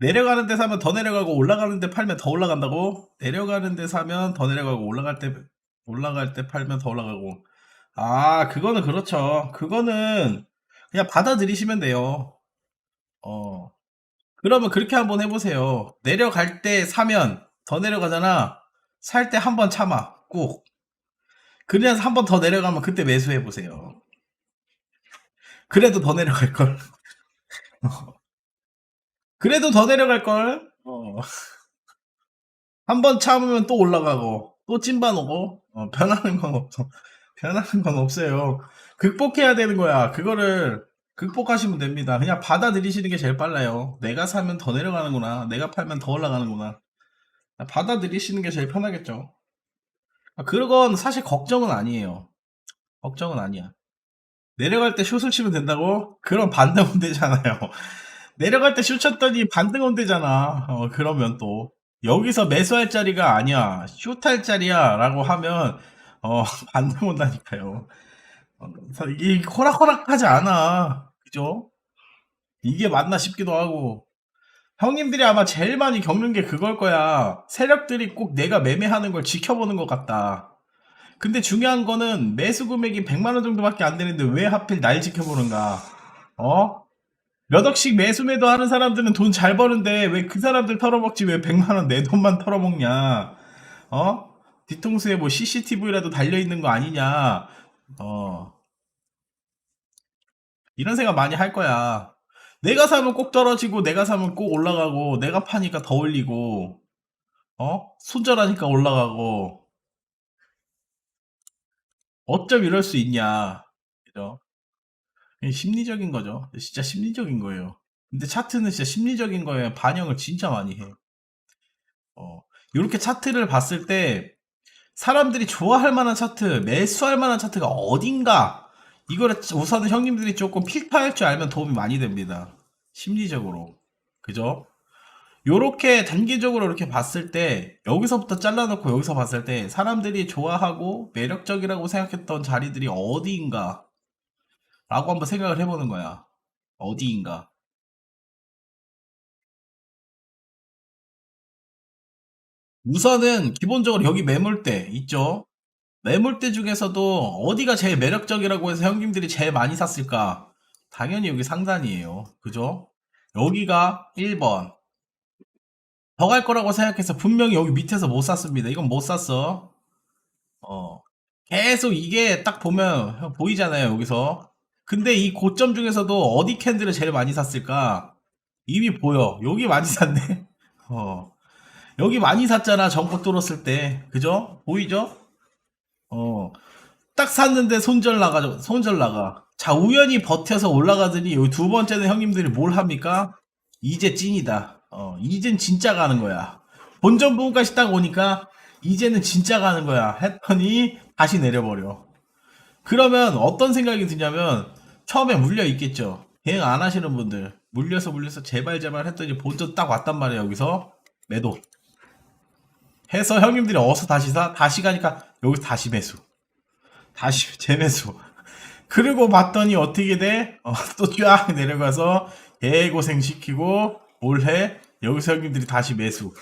내려가는 데 사면 더 내려가고 올라가는 데 팔면 더 올라간다고? 내려가는 데 사면 더 내려가고 올라갈 때 올라갈 때 팔면 더 올라가고. 아, 그거는 그렇죠. 그거는 그냥 받아들이시면 돼요. 어. 그러면 그렇게 한번 해 보세요. 내려갈 때 사면 더 내려가잖아. 살 때 한 번 참아. 꼭. 그래서 한 번 더 내려가면 그때 매수해 보세요. 그래도 더 내려갈 걸. 그래도 더 내려갈 걸. 어. 한 번 참으면 또 올라가고, 또 찐반 오고, 어, 변하는 건 없어. 변하는 건 없어요. 극복해야 되는 거야. 그거를 극복하시면 됩니다. 그냥 받아들이시는 게 제일 빨라요. 내가 사면 더 내려가는구나. 내가 팔면 더 올라가는구나. 받아들이시는 게 제일 편하겠죠. 아, 그건 사실 걱정은 아니에요. 걱정은 아니야. 내려갈 때 슛을 치면 된다고? 그럼 반등 온대잖아요. 내려갈 때 슛 쳤더니 반등 온대잖아. 어, 그러면 또. 여기서 매수할 자리가 아니야. 슛 할 자리야. 라고 하면, 어, 반등 온다니까요. 어, 이게 호락호락하지 않아. 그죠? 이게 맞나 싶기도 하고. 형님들이 아마 제일 많이 겪는 게 그걸 거야. 세력들이 꼭 내가 매매하는 걸 지켜보는 것 같다. 근데 중요한 거는 매수 금액이 100만 원 정도밖에 안 되는데 왜 하필 날 지켜보는가? 어? 몇 억씩 매수 매도 하는 사람들은 돈 잘 버는데 왜 그 사람들 털어먹지 왜 100만원 내 돈만 털어먹냐? 어? 뒤통수에 뭐 CCTV라도 달려있는 거 아니냐? 어. 이런 생각 많이 할 거야. 내가 사면 꼭 떨어지고, 내가 사면 꼭 올라가고, 내가 파니까 더 올리고, 어? 손절하니까 올라가고, 어쩜 이럴 수 있냐. 그죠? 심리적인 거죠. 진짜 심리적인 거예요. 근데 차트는 진짜 심리적인 거에 반영을 진짜 많이 해. 어, 이렇게 차트를 봤을 때 사람들이 좋아할 만한 차트, 매수할 만한 차트가 어딘가 이거를 우선은 형님들이 조금 필터할 줄 알면 도움이 많이 됩니다. 심리적으로. 그죠? 요렇게 단기적으로 이렇게 봤을 때 여기서부터 잘라놓고 여기서 봤을 때 사람들이 좋아하고 매력적이라고 생각했던 자리들이 어디인가 라고 한번 생각을 해보는 거야. 어디인가. 우선은 기본적으로 여기 매물대 있죠? 매물대 중에서도 어디가 제일 매력적이라고 해서 형님들이 제일 많이 샀을까? 당연히 여기 상단이에요. 그죠? 여기가 1번. 더 갈 거라고 생각해서 분명히 여기 밑에서 못 샀습니다. 이건 못 샀어. 어. 계속 이게 딱 보면 보이잖아요. 여기서. 근데 이 고점 중에서도 어디 캔들을 제일 많이 샀을까? 이미 보여. 여기 많이 샀네. 어. 여기 많이 샀잖아. 전고 뚫었을 때. 그죠? 보이죠? 어. 딱 샀는데 손절 나가죠. 손절 나가. 자, 우연히 버텨서 올라가더니 여기 두 번째는 형님들이 뭘 합니까? 이제 찐이다. 어, 이젠 진짜 가는 거야. 본전 부분까지 딱 오니까 이제는 진짜 가는 거야. 했더니 다시 내려버려. 그러면 어떤 생각이 드냐면 처음에 물려 있겠죠. 대응 안 하시는 분들 물려서 물려서 제발 제발 했더니 본전 딱 왔단 말이야 여기서. 매도. 해서 형님들이 어서 다시 사 다시 가니까 여기서 다시 매수. 다시 재매수. 그리고 봤더니 어떻게 돼? 어, 또쫙 내려가서 개고생 시키고 올해 여기서 형님들이 다시 매수.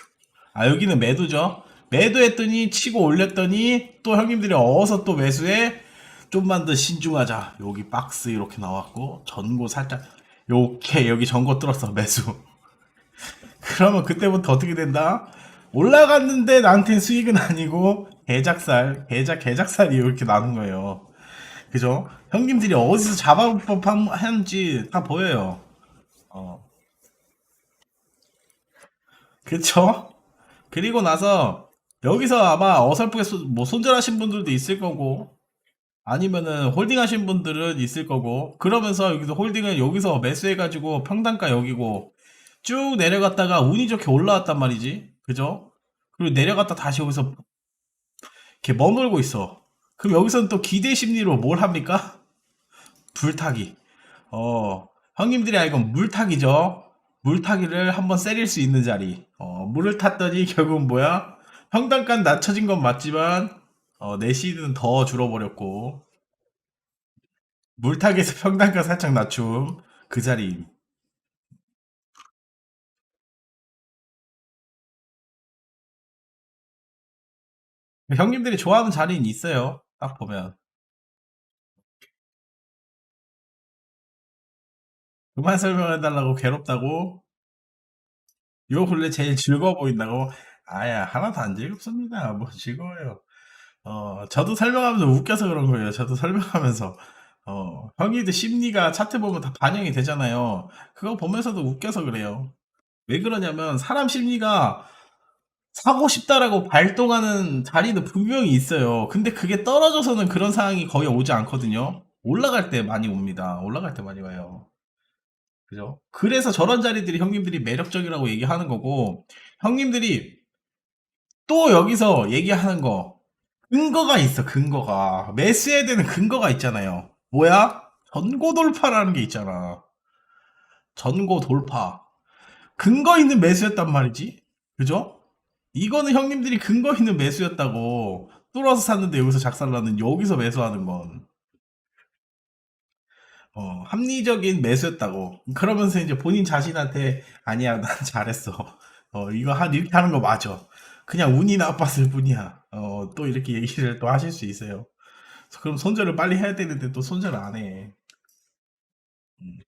아 여기는 매도죠. 매도했더니 치고 올렸더니 또 형님들이 어서 또 매수해 좀만 더 신중하자 여기 박스 이렇게 나왔고 전고 살짝 요렇게 여기 전고 뚫었어 매수 그러면 그때부터 어떻게 된다? 올라갔는데 나한테 수익은 아니고 개작살, 개작, 개작살이 이렇게 나는 거예요. 그죠? 형님들이 어디서 잡아볼 법한지 다 보여요. 어. 그쵸? 그리고 나서 여기서 아마 어설프게 소- 뭐 손절하신 분들도 있을 거고 아니면은 홀딩 하신 분들은 있을 거고 그러면서 여기서 홀딩을 여기서 매수해가지고 평단가 여기고 쭉 내려갔다가 운이 좋게 올라왔단 말이지 그죠? 그리고 내려갔다 다시 여기서 이렇게 머물고 있어 그럼 여기서는 또 기대 심리로 뭘 합니까? 불타기 어 형님들이 알고 물타기죠 물타기를 한번 세릴 수 있는 자리 어 물을 탔더니 결국은 뭐야? 평단가 낮춰진 건 맞지만 어, 내 시드는 더 줄어버렸고 물타기에서 평단가 살짝 낮춤 그 자리 형님들이 좋아하는 자리는 있어요 딱 보면. 그만 설명해달라고 괴롭다고? 요 근래 제일 즐거워 보인다고? 아야 하나도 안 즐겁습니다. 뭐 즐거워요. 어 저도 설명하면서 웃겨서 그런 거예요. 저도 설명하면서 어 형님들 심리가 차트 보면 다 반영이 되잖아요. 그거 보면서도 웃겨서 그래요. 왜 그러냐면 사람 심리가 사고 싶다라고 발동하는 자리는 분명히 있어요. 근데 그게 떨어져서는 그런 상황이 거의 오지 않거든요. 올라갈 때 많이 옵니다. 올라갈 때 많이 와요. 그죠? 그래서 저런 자리들이 형님들이 매력적이라고 얘기하는 거고 형님들이 또 여기서 얘기하는 거 근거가 있어 근거가 매수해야 되는 근거가 있잖아요 뭐야? 전고 돌파라는 게 있잖아 전고 돌파 근거 있는 매수였단 말이지 그죠? 이거는 형님들이 근거 있는 매수였다고 뚫어서 샀는데 여기서 작살나는 여기서 매수하는 건 어, 합리적인 매수였다고. 그러면서 이제 본인 자신한테 아니야, 난 잘했어. 어, 이거 한 이렇게 하는 거 맞아. 그냥 운이 나빴을 뿐이야. 어, 또 이렇게 얘기를 또 하실 수 있어요. 그럼 손절을 빨리 해야 되는데 또 손절을 안 해. 음.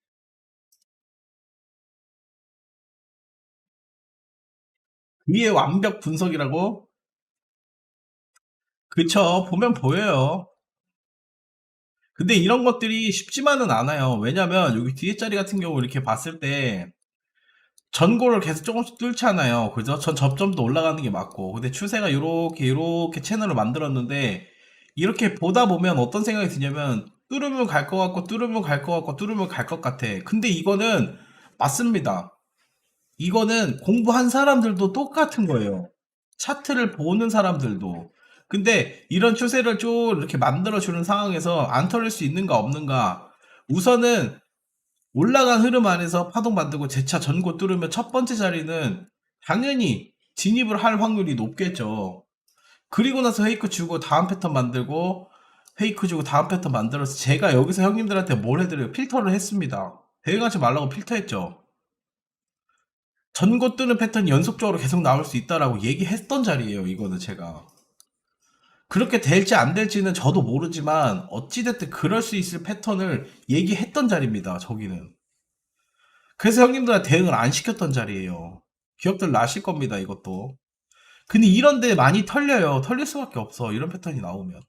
위에 완벽 분석이라고? 그쵸. 보면 보여요. 근데 이런 것들이 쉽지만은 않아요. 왜냐면 여기 뒤에 자리 같은 경우 이렇게 봤을 때 전고를 계속 조금씩 뚫잖아요. 그죠? 전 접점도 올라가는 게 맞고. 근데 추세가 이렇게 이렇게 채널을 만들었는데 이렇게 보다 보면 어떤 생각이 드냐면 뚫으면 갈 것 같고 뚫으면 갈 것 같고 뚫으면 갈 것 같아. 근데 이거는 맞습니다. 이거는 공부한 사람들도 똑같은 거예요. 차트를 보는 사람들도. 근데 이런 추세를 쭉 이렇게 만들어주는 상황에서 안 털릴 수 있는가 없는가. 우선은 올라간 흐름 안에서 파동 만들고 재차 전고 뚫으면 첫 번째 자리는 당연히 진입을 할 확률이 높겠죠. 그리고 나서 페이크 주고 다음 패턴 만들고 페이크 주고 다음 패턴 만들어서 제가 여기서 형님들한테 뭘 해드려요? 필터를 했습니다. 대응하지 말라고 필터했죠. 전고 뜨는 패턴이 연속적으로 계속 나올 수 있다라고 얘기했던 자리예요. 이거는 제가. 그렇게 될지 안 될지는 저도 모르지만 어찌됐든 그럴 수 있을 패턴을 얘기했던 자리입니다. 저기는. 그래서 형님들한테 대응을 안 시켰던 자리예요. 기억들 나실 겁니다. 이것도. 근데 이런데 많이 털려요. 털릴 수밖에 없어. 이런 패턴이 나오면.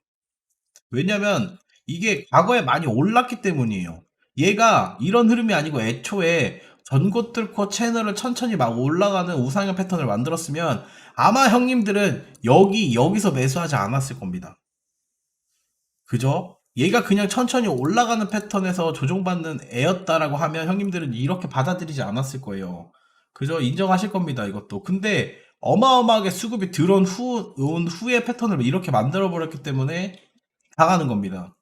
왜냐면 이게 과거에 많이 올랐기 때문이에요. 얘가 이런 흐름이 아니고 애초에 전고 뚫고 채널을 천천히 막 올라가는 우상향 패턴을 만들었으면 아마 형님들은 여기 여기서 매수하지 않았을 겁니다. 그죠? 얘가 그냥 천천히 올라가는 패턴에서 조종받는 애였다라고 하면 형님들은 이렇게 받아들이지 않았을 거예요. 그죠? 인정하실 겁니다, 이것도. 근데 어마어마하게 수급이 들어온 후, 온 후의 패턴을 이렇게 만들어 버렸기 때문에 당하는 겁니다.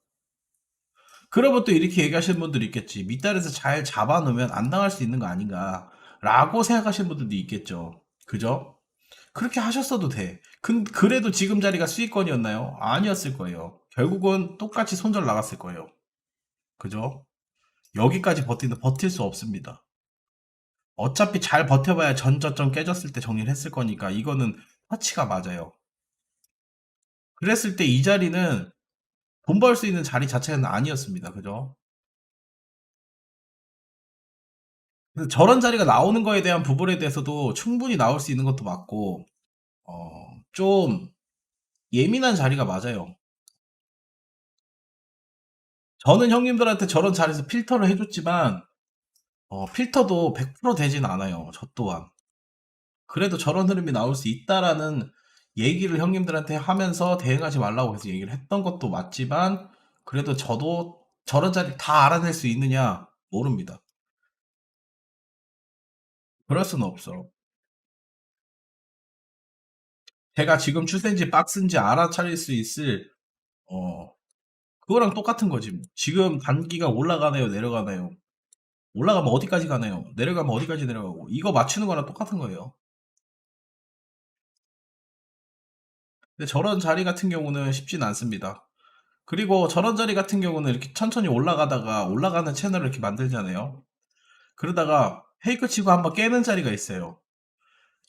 그러면 또 이렇게 얘기하시는 분들이 있겠지. 밑단에서 잘 잡아놓으면 안 당할 수 있는 거 아닌가. 라고 생각하시는 분들도 있겠죠. 그죠? 그렇게 하셨어도 돼. 근, 그래도 지금 자리가 수익권이었나요? 아니었을 거예요. 결국은 똑같이 손절 나갔을 거예요. 그죠? 여기까지 버티는 버틸 수 없습니다. 어차피 잘 버텨봐야 전저점 깨졌을 때 정리를 했을 거니까 이거는 터치가 맞아요. 그랬을 때 이 자리는 돈 벌 수 있는 자리 자체는 아니었습니다. 그죠? 저런 자리가 나오는 거에 대한 부분에 대해서도 충분히 나올 수 있는 것도 맞고, 어, 좀 예민한 자리가 맞아요. 저는 형님들한테 저런 자리에서 필터를 해줬지만, 어, 필터도 100% 되진 않아요. 저 또한. 그래도 저런 흐름이 나올 수 있다라는 얘기를 형님들한테 하면서 대응하지 말라고 해서 얘기를 했던 것도 맞지만, 그래도 저도 저런 자리 다 알아낼 수 있느냐? 모릅니다. 그럴 수는 없어. 제가 지금 추세인지 박스인지 알아차릴 수 있을, 어, 그거랑 똑같은 거지. 뭐. 지금 단기가 올라가나요, 내려가나요? 올라가면 어디까지 가나요? 내려가면 어디까지 내려가고. 이거 맞추는 거랑 똑같은 거예요. 근데 저런 자리 같은 경우는 쉽진 않습니다. 그리고 저런 자리 같은 경우는 이렇게 천천히 올라가다가 올라가는 채널을 이렇게 만들잖아요. 그러다가 페이크 치고 한번 깨는 자리가 있어요.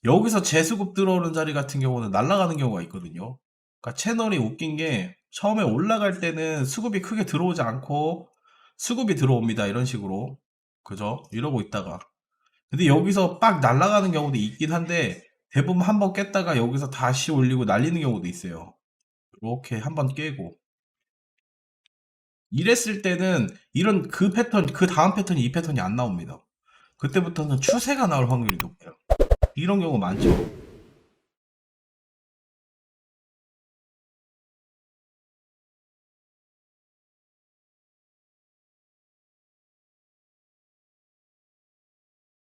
여기서 재수급 들어오는 자리 같은 경우는 날아가는 경우가 있거든요. 그러니까 채널이 웃긴 게 처음에 올라갈 때는 수급이 크게 들어오지 않고 수급이 들어옵니다. 이런 식으로. 그죠? 이러고 있다가. 근데 여기서 빡 날아가는 경우도 있긴 한데 대부분 한 번 깼다가 여기서 다시 올리고 날리는 경우도 있어요. 이렇게 한 번 깨고. 이랬을 때는 이런 그 패턴, 그 다음 패턴이 이 패턴이 안 나옵니다. 그때부터는 추세가 나올 확률이 높아요. 이런 경우 많죠.